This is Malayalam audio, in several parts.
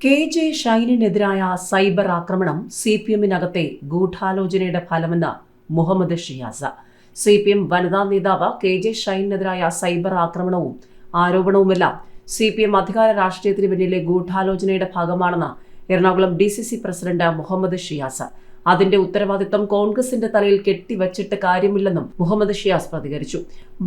കെ ജെ ഷൈനിനെതിരായ സൈബർ ആക്രമണം സി പി എമ്മിനകത്തെ ഗൂഢാലോചനയുടെ ഫലമെന്ന് Muhammad Shiyas. C P M വനിതാ നേതാവ് കെ ജെ ഷൈനിനെതിരായ സൈബർ ആക്രമണവും ആരോപണവുമെല്ലാം സി പി എം അധികാര രാഷ്ട്രീയത്തിന് പിന്നിലെ ഗൂഢാലോചനയുടെ ഭാഗമാണെന്ന് Ernakulam D C C president Muhammad Shiyas അതിന്റെ ഉത്തരവാദിത്തം കോൺഗ്രസിന്റെ തലയിൽ കെട്ടിവച്ചിട്ട് കാര്യമില്ലെന്നും മുഹമ്മദ് ഷിയാസ് പ്രതികരിച്ചു.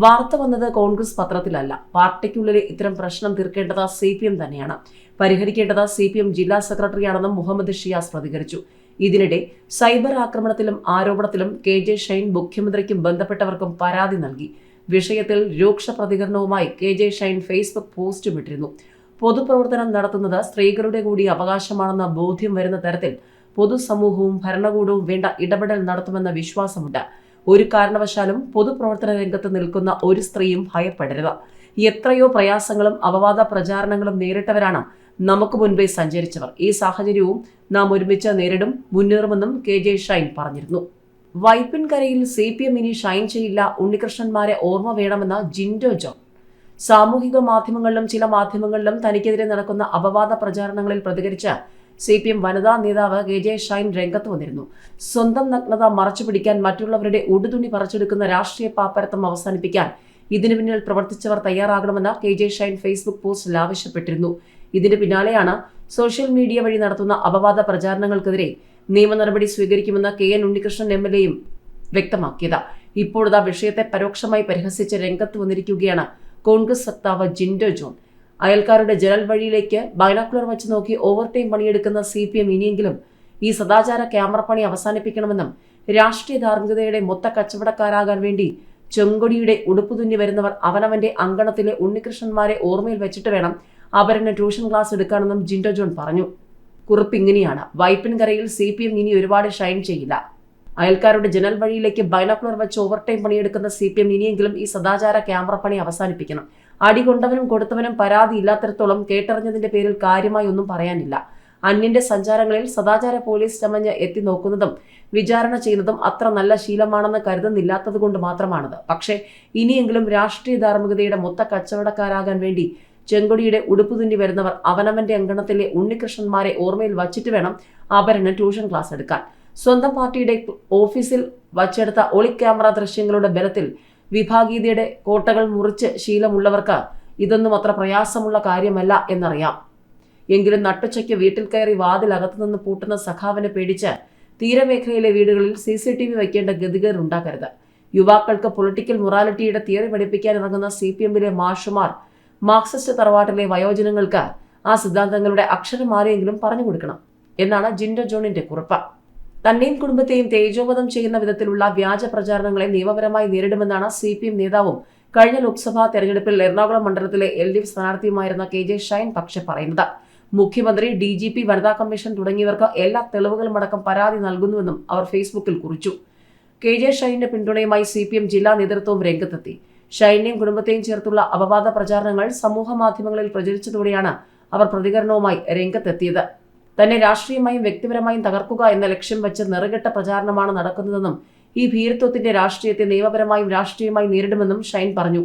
വാർത്ത വന്നത് കോൺഗ്രസ് പത്രത്തിലല്ല. പാർട്ടിക്കുള്ളിലെ ഇത്തരം പ്രശ്നം തീർക്കേണ്ടത് സി പി എം തന്നെയാണ്. പരിഹരിക്കേണ്ടത് സി പി എം ജില്ലാ സെക്രട്ടറിയാണെന്നും മുഹമ്മദ് ഷിയാസ് പ്രതികരിച്ചു. ഇതിനിടെ സൈബർ ആക്രമണത്തിലും ആരോപണത്തിലും കെ ജെ ഷൈൻ മുഖ്യമന്ത്രിക്കും ബന്ധപ്പെട്ടവർക്കും പരാതി നൽകി. വിഷയത്തിൽ രൂക്ഷ പ്രതികരണവുമായി കെ ജെ ഷൈൻ ഫേസ്ബുക്ക് പോസ്റ്റും ഇട്ടിരുന്നു. പൊതുപ്രവർത്തനം നടത്തുന്നത് സ്ത്രീകളുടെ കൂടി അവകാശമാണെന്ന ബോധ്യം വരുന്ന തരത്തിൽ പൊതുസമൂഹവും ഭരണകൂടവും വേണ്ട ഇടപെടൽ നടത്തുമെന്ന വിശ്വാസമുണ്ട്. ഒരു കാരണവശാലും പൊതുപ്രവർത്തന രംഗത്ത് നിൽക്കുന്ന ഒരു സ്ത്രീയും ഭയപ്പെടരുത്. എത്രയോ പ്രയാസങ്ങളും അപവാദ പ്രചാരണങ്ങളും നേരിട്ടവരാണ് നമുക്ക് മുൻപേ സഞ്ചരിച്ചവർ. ഈ സാഹചര്യവും നാം ഒരുമിച്ച് നേരിടും മുന്നേറുമെന്നും കെ ജെ ഷൈൻ പറഞ്ഞിരുന്നു. വൈപ്പിൻകരയിൽ സി പി എം ഇനി ഷൈൻ ചെയ്യില്ല ഉണ്ണികൃഷ്ണന്മാരെ ഓർമ്മ വേണമെന്ന ജിൻഡോ ജോൺ. സാമൂഹിക മാധ്യമങ്ങളിലും ചില മാധ്യമങ്ങളിലും തനിക്കെതിരെ നടക്കുന്ന അപവാദ പ്രചാരണങ്ങളിൽ പ്രതികരിച്ച സി പി എം വനിതാ നേതാവ് കെ ജെ ഷൈൻ രംഗത്ത് വന്നിരുന്നു. സ്വന്തം നഗ്നത മറച്ചു പിടിക്കാൻ മറ്റുള്ളവരുടെ ഉടുതുണി പറിച്ചെടുക്കുന്ന രാഷ്ട്രീയ പാപ്പരത്വം അവസാനിപ്പിക്കാൻ ഇതിനു പിന്നിൽ പ്രവർത്തിച്ചവർ തയ്യാറാകണമെന്ന് കെ ജെ ഷൈൻ ഫേസ്ബുക്ക് പോസ്റ്റിൽ ആവശ്യപ്പെട്ടിരുന്നു. ഇതിന് പിന്നാലെയാണ് സോഷ്യൽ മീഡിയ വഴി നടത്തുന്ന അപവാദ പ്രചാരണങ്ങൾക്കെതിരെ നിയമ നടപടി സ്വീകരിക്കുമെന്ന് K N Unnikrishnan M L എയും വ്യക്തമാക്കിയത്. ഇപ്പോഴത്തെ വിഷയത്തെ പരോക്ഷമായി പരിഹസിച്ച് രംഗത്ത് വന്നിരിക്കുകയാണ് കോൺഗ്രസ് വക്താവ് ജിൻഡോ ജോൺ. അയൽക്കാരുടെ ജനൽ വഴിയിലേക്ക് ബൈനാക്കുലർ വെച്ച് നോക്കി ഓവർ ടൈം പണിയെടുക്കുന്ന സി പി എം ഇനിയെങ്കിലും ഈ സദാചാര ക്യാമറ പണി അവസാനിപ്പിക്കണമെന്നും രാഷ്ട്രീയ ധാർമ്മികതയുടെ മൊത്ത കച്ചവടക്കാരാകാൻ വേണ്ടി ചെങ്കൊടിയുടെ ഉടുപ്പ് തുന്നി വരുന്നവർ അവനവന്റെ അങ്കണത്തിലെ ഉണ്ണികൃഷ്ണന്മാരെ ഓർമ്മയിൽ വെച്ചിട്ട് വേണം അവരെന്നെ ട്യൂഷൻ ക്ലാസ് എടുക്കാനെന്നും ജിൻഡോ ജോൺ പറഞ്ഞു. കുറിപ്പ് ഇങ്ങനെയാണ്. വൈപ്പിൻകരയിൽ സി പി എം ഇനി ഒരുപാട് ഷൈൻ ചെയ്യില്ല. അയൽക്കാരുടെ ജനൽ വഴിയിലേക്ക് ബൈനോക്കുലർ വെച്ച് ഓവർ ടൈം പണിയെടുക്കുന്ന സി പി എം ഇനിയെങ്കിലും ഈ സദാചാര ക്യാമറ പണി അവസാനിപ്പിക്കണം. അടി കൊണ്ടവനും കൊടുത്തവനും പരാതി ഇല്ലാത്തിടത്തോളം കേട്ടറിഞ്ഞതിന്റെ പേരിൽ കാര്യമായി ഒന്നും പറയാനില്ല. അന്യന്റെ സഞ്ചാരങ്ങളിൽ സദാചാര പോലീസ് ചമഞ്ഞ് എത്തി നോക്കുന്നതും വിചാരണ ചെയ്യുന്നതും അത്ര നല്ല ശീലമാണെന്ന് കരുതുന്നില്ലാത്തത് കൊണ്ട് മാത്രമാണത്. പക്ഷേ ഇനിയെങ്കിലും രാഷ്ട്രീയ ധാർമ്മികതയുടെ മൊത്ത കച്ചവടക്കാരാകാൻ വേണ്ടി ചെങ്കൊടിയുടെ ഉടുപ്പ് തുന്നി വരുന്നവർ അവനവന്റെ അങ്കണത്തിലെ ഉണ്ണികൃഷ്ണന്മാരെ ഓർമ്മയിൽ വച്ചിട്ട് വേണം അവരെന്നെ ട്യൂഷൻ ക്ലാസ് എടുക്കാൻ. സ്വന്തം പാർട്ടിയുടെ ഓഫീസിൽ വച്ചെടുത്ത ഒളി ക്യാമറ ദൃശ്യങ്ങളുടെ ബലത്തിൽ വിഭാഗീയതയുടെ കോട്ടകൾ മുറിച്ച് ശീലമുള്ളവർക്ക് ഇതൊന്നും അത്ര പ്രയാസമുള്ള കാര്യമല്ല എന്നറിയാം. എങ്കിലും നട്ടുച്ചയ്ക്ക് വീട്ടിൽ കയറി വാതിലകത്തു നിന്ന് പൂട്ടുന്ന സഖാവിനെ പേടിച്ച് തീരമേഖലയിലെ വീടുകളിൽ സി സി ടി വി വയ്ക്കേണ്ട ഗതികേർ ഉണ്ടാക്കരുത്. യുവാക്കൾക്ക് പൊളിറ്റിക്കൽ മൊറാലിറ്റിയുടെ തിയറി പഠിപ്പിക്കാൻ ഇറങ്ങുന്ന സി പി എമ്മിലെ മാഷുമാർ മാർക്സിസ്റ്റ് തറവാട്ടിലെ വയോജനങ്ങൾക്ക് ആ സിദ്ധാന്തങ്ങളുടെ അക്ഷരം മാറിയെങ്കിലും പറഞ്ഞു കൊടുക്കണം എന്നാണ് ജിൻഡോ ജോണിന്റെ കുറിപ്പ്. തന്നെയും കുടുംബത്തെയും തേജോവധം ചെയ്യുന്ന വിധത്തിലുള്ള വ്യാജ പ്രചാരണങ്ങളെ നിയമപരമായി നേരിടുമെന്നാണ് സി പി എം നേതാവും കഴിഞ്ഞ ലോക്സഭാ തെരഞ്ഞെടുപ്പിൽ എറണാകുളം മണ്ഡലത്തിലെ എൽ ഡി എഫ് സ്ഥാനാർത്ഥിയുമായിരുന്ന കെ ജെ ഷൈൻ പക്ഷെ പറയുന്നത്. മുഖ്യമന്ത്രി ഡി ജി പി വനിതാ കമ്മീഷൻ തുടങ്ങിയവർക്ക് എല്ലാ തെളിവുകളും അടക്കം പരാതി നൽകുന്നുവെന്നും അവർ ഫേസ്ബുക്കിൽ കുറിച്ചു. കെ ജെ ഷൈനിന്റെ പിന്തുണയുമായി സി പി എം ജില്ലാ നേതൃത്വവും രംഗത്തെത്തി. ഷൈനെയും കുടുംബത്തെയും ചേർത്തുള്ള അപവാദ പ്രചാരണങ്ങൾ സമൂഹ മാധ്യമങ്ങളിൽ പ്രചരിച്ചതോടെയാണ് അവർ പ്രതികരണവുമായി രംഗത്തെത്തിയത്. തന്നെ രാഷ്ട്രീയമായും വ്യക്തിപരമായും തകർക്കുക എന്ന ലക്ഷ്യം വെച്ച് നിറകെട്ട പ്രചാരണമാണ് നടക്കുന്നതെന്നും ഈ ഭീരത്വത്തിന്റെ രാഷ്ട്രീയത്തെ നിയമപരമായും രാഷ്ട്രീയമായും നേരിടുമെന്നും ഷൈൻ പറഞ്ഞു